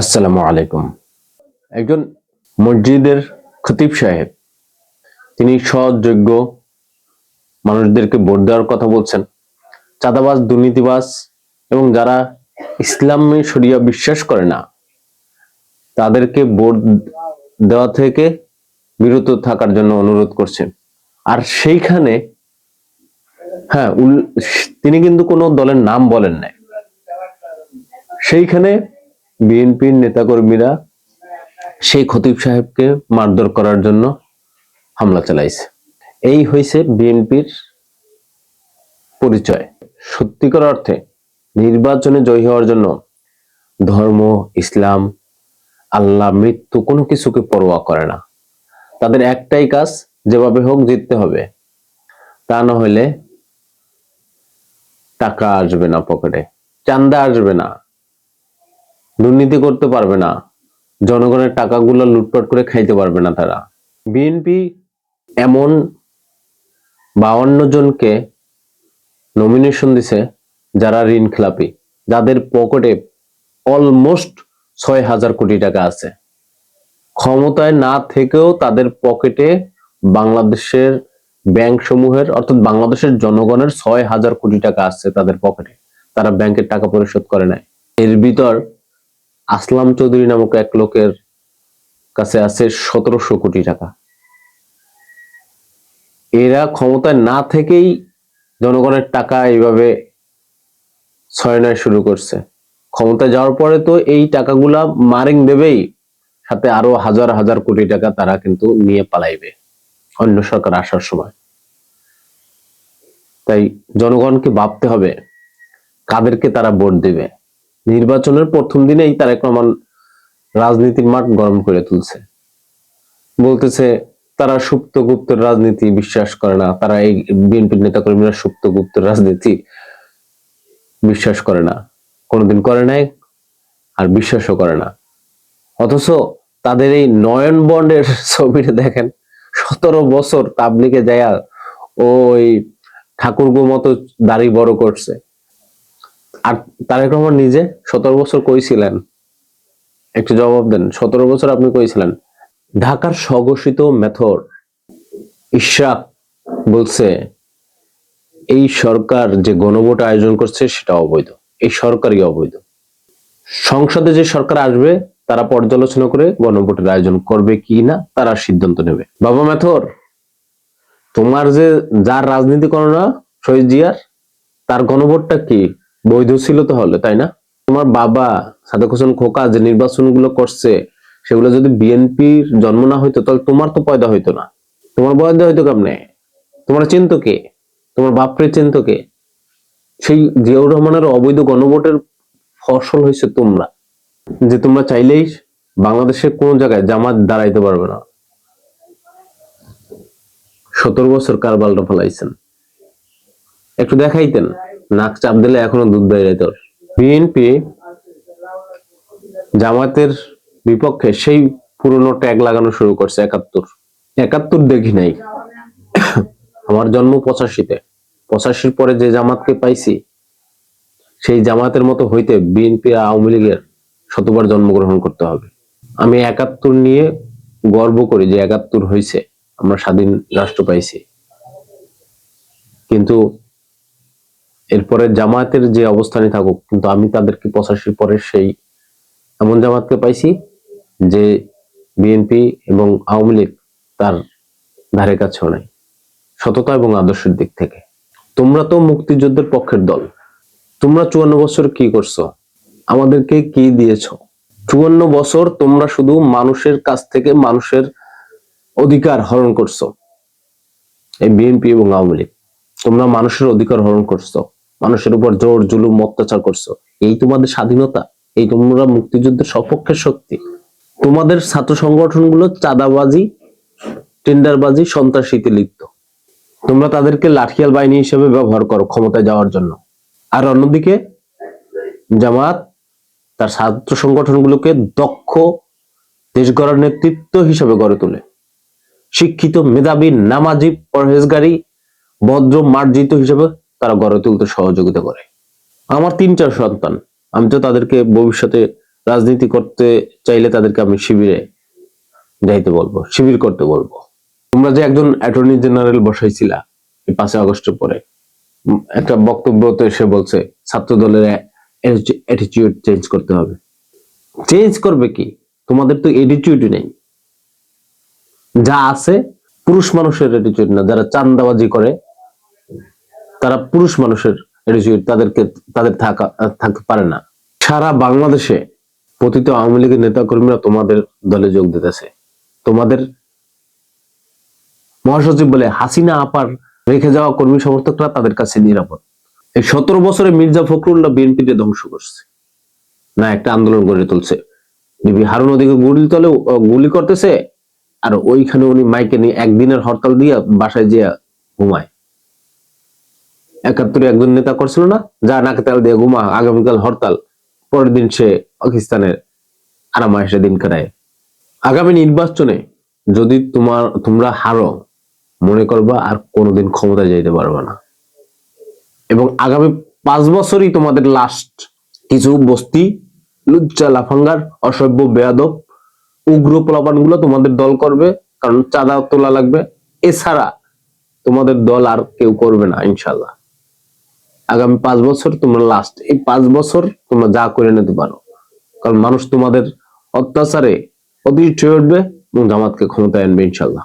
আসসালামু আলাইকুম। একজন মসজিদের খতিব সাহেব, তিনি সৎযোগ্য মানুষদেরকে ভোট দেওয়ার কথা বলছেন। চাঁদাবাজ, দুর্নীতিবাজ এবং যারা ইসলামী শরিয়া বিশ্বাস করে না, তাদেরকে ভোট দেওয়া থেকে বিরত থাকার জন্য অনুরোধ করছেন। আর সেইখানে হ্যাঁ তিনি কিন্তু কোনো দলের নাম বলেন নাই। সেইখানে বিএনপির নেতাকর্মীরা সেই খতিব সাহেবকে মারধর করার জন্য হামলা চালাইছে। এই হয়েছে বিএনপির পরিচয়। সত্যিকার অর্থে নির্বাচনে জয়ী হওয়ার জন্য ধর্ম, ইসলাম, আল্লাহ, মৃত্যু কোনো কিছুকে পরোয়া করে না। তাদের একটাই কাজ, যেভাবে হোক জিততে হবে। তা না হলে টাকা আসবে না পকেটে, চান্দা আসবে না। দুর্নীতি করতে পারবে না। জনগণের টাকাগুলো লুটপাট করে খাইতে পারবে না তারা। বিএনপি এমন বাউন্ন জনকে নমিনেশন দিছে যারা ঋণ খেলাপি। যাদের পকেটে অলমোস্ট ছয় হাজার কোটি টাকা আছে। ক্ষমতায় না থেকেও তাদের পকেটে বাংলাদেশের ব্যাংক সমূহের অর্থাৎ বাংলাদেশের জনগণের ছয় হাজার কোটি টাকা আছে তাদের পকেটে। তারা ব্যাংকের টাকা পরিশোধ করে নাই এর ভিতর আসলাম চৌধুরী নামক এক লোকের কাছে আছে সতেরোশো কোটি টাকা। এরা ক্ষমতায় না থেকেই জনগণের টাকা এইভাবে ছয় নয় শুরু করছে। ক্ষমতায় যাওয়ার পরে তো এই টাকাগুলা মারিং দেবেই, সাথে আরও হাজার হাজার কোটি টাকা তারা কিন্তু নিয়ে পালাইবে অন্য সরকার আসার সময়। তাই জনগণকে ভাবতে হবে কাদেরকে তারা ভোট দিবে। নির্বাচনের প্রথম দিনেই তারেক রহমান রাজনীতির মাঠ গরম করে তুলছে। বলতেছে, তারা সুপ্ত গুপ্তের রাজনীতি বিশ্বাস করে না। তারা এই বিএনপির নেতাকর্মীরা সুপ্ত গুপ্তের রাজনীতি বিশ্বাস করে না। কোনোদিন করে নাই আর বিশ্বাসও করে না। অথচ তাদের এই নয়ন বন্ডের ছবিটা দেখেন, সতেরো বছর তাবলিকে যায় ওই ঠাকুর মতো দাড়ি বড় করছে। আর তারেক রহমান নিজে সতেরো বছর কইছিলেন। একটু জবাব দেন, সতেরো বছর আপনি কইছিলেন। ঢাকার স্বঘোষিত মেথর, ইশরাক বলছে, এই সরকার যে গণভোট আয়োজন করছে সেটা অবৈধ, এই সরকারই অবৈধ। সংসদে যে সরকার আসবে, তারা পর্যালোচনা করে গণভোটের আয়োজন করবে কি না, তারা সিদ্ধান্ত নেবে। বাবা মেথর, তোমার যে, যার রাজনীতি করো না, শহীদ জিয়ার, তার গণভোটটা কি? বৈধ ছিল তাহলে, তাই না? তোমার বাবা সাদেক হোসেন খোকা যে নির্বাচনগুলো করছে, সেগুলো যদি বিএনপির জন্ম না হইতো, তাহলে তোমার তো পয়দা হইতো না। তোমার পয়দা হইতো কেমনে? তোমার চিন্ত কে? তোমার বাপরে চিন্ত কে? সেই জিয়াউর রহমানের অবৈধ গণভোটের ফসল হয়েছে তোমরা। যে তোমরা চাইলেই বাংলাদেশের কোন জায়গায় জামাত দাঁড়াইতে পারবে না। সতেরো বছর কারবালটা ফেলাইছেন একটু দেখাইতেন। নাক চাপ দিলে এখনও দুধ বেড়ে তোর। বিএনপি জামাতের বিপক্ষে সেই পুরনো ট্যাগ লাগানো শুরু করছে একাত্তর। একাত্তর দেখি নাই। আমার জন্ম পঁচাশিতে। পঁচাশির পরে যে জামাতকে পাইছি, সেই জামাতের মতো হইতে বিএনপি আওয়ামী লীগের শতবার জন্মগ্রহণ করতে হবে। আমি একাত্তর নিয়ে গর্ব করি যে একাত্তর হয়েছে আমরা স্বাধীন রাষ্ট্র পাইছি। কিন্তু এরপরে জামায়াতের যে অবস্থানে থাকুক, কিন্তু আমি তাদেরকে পঁচাশির পরে সেই এমন জামাতকে পাইছি যে বিএনপি এবং আওয়ামী লীগ তার ধারে কাছেও নাই। সততা এবং আদর্শের দিক থেকে। তোমরা তো মুক্তিযুদ্ধের পক্ষের দল। তোমরা চুয়ান্ন বছর কি করছ? আমাদেরকে কি দিয়েছ? চুয়ান্ন বছর তোমরা শুধু মানুষের কাছ থেকে মানুষের অধিকার হরণ করছ। এই বিএনপি এবং আওয়ামী লীগ, তোমরা মানুষের অধিকার হরণ করছ। মানুষের উপর জোর, জুলুম, অত্যাচার করছ। এই তোমাদের স্বাধীনতা, এই তোমরা মুক্তিযুদ্ধের সপক্ষের শক্তি। তোমাদের ছাত্র সংগঠনগুলো চাঁদাবাজি, টেন্ডারবাজি, সন্ত্রাসীতে লিপ্ত। তোমরা তাদেরকে লাঠিয়াল বাহিনী হিসেবে ব্যবহার করো ক্ষমতায় যাওয়ার জন্য। আর অন্যদিকে, জামাত তার ছাত্র সংগঠনগুলোকে দক্ষ দেশ গড়ার নেতৃত্ব হিসেবে গড়ে তোলে। শিক্ষিত, মেধাবী, নামাজি, পরহেজগারী, ভদ্র, মার্জিত হিসেবে তারা গড়ে তুলতে সহযোগিতা করে। আমার তিন চার সন্তান। আমি তো তাদেরকে ভবিষ্যতে রাজনীতি করতে চাইলে তাদেরকে আমি শিবিরে যাইতে বলব, শিবির করতে বলব। তোমরা যে একজন অ্যাটর্নি জেনারেল বসাইছিলা এই পাঁচই আগস্টের পরে, একটা বক্তব্যতে এসে বলছে ছাত্র দলের অ্যাটিটিউড চেঞ্জ করতে হবে। চেঞ্জ করবে কি? তোমাদের তো অ্যাটিটিউডই নেই। যা আছে, পুরুষ মানুষের অ্যাটিটিউড না, যারা চান্দাবাজি করে তারা পুরুষ মানুষের অ্যাটিটিউড তাদেরকে, তাদের থাকা, থাকতে পারে না। সারা বাংলাদেশে পতিত আওয়ামী লীগের নেতা কর্মীরা তোমাদের দলে যোগ দিতেছে। তোমাদের মহাসচিব বলে হাসিনা, আপার রেখে যাওয়া কর্মী সমর্থকরা তাদের কাছে নিরাপদ। এই সতেরো বছরে মির্জা ফখরুল্লাহ বিএনপিতে ধ্বংস করছে। না, একটা আন্দোলন গড়ে তুলছে। বিবি হারুন ওদিকে গুলি তলে গুলি করতেছে, আর ওইখানে উনি মাইকে নিয়ে একদিনের হরতাল দিয়ে বাসায় যেয়ে ঘুমায়। একাত্তরে একজন নেতা করছিল না, যা নাকে তেল দিয়ে ঘুমা আগামীকাল হরতাল, পরের দিন সে পাকিস্তানের আরামায়েশে দিন কাটায়। আগামী নির্বাচনে যদি তোমার, তোমরা হারো, মনে করবা আর কোনোদিন ক্ষমতায় যাইতে পারবে না। এবং আগামী পাঁচ বছরই তোমাদের লাস্ট কিছু বস্তি, লুচ্চা, লাফাঙ্গার, অসভ্য, বেয়াদব, উগ্র প্লাবানগুলো তোমাদের দল করবে, কারণ চাঁদা তোলা লাগবে। এছাড়া তোমাদের দল আর কেউ করবে না ইনশাল্লাহ আগামী পাঁচ বছর তোমরা লাস্ট এই পাঁচ বছর তোমরা যা করে নিতে পারো। কারণ মানুষ তোমাদের অত্যাচারে অতিষ্ঠ উঠবে এবং জামাতকে ক্ষমতায় আনবে ইনশাল্লাহ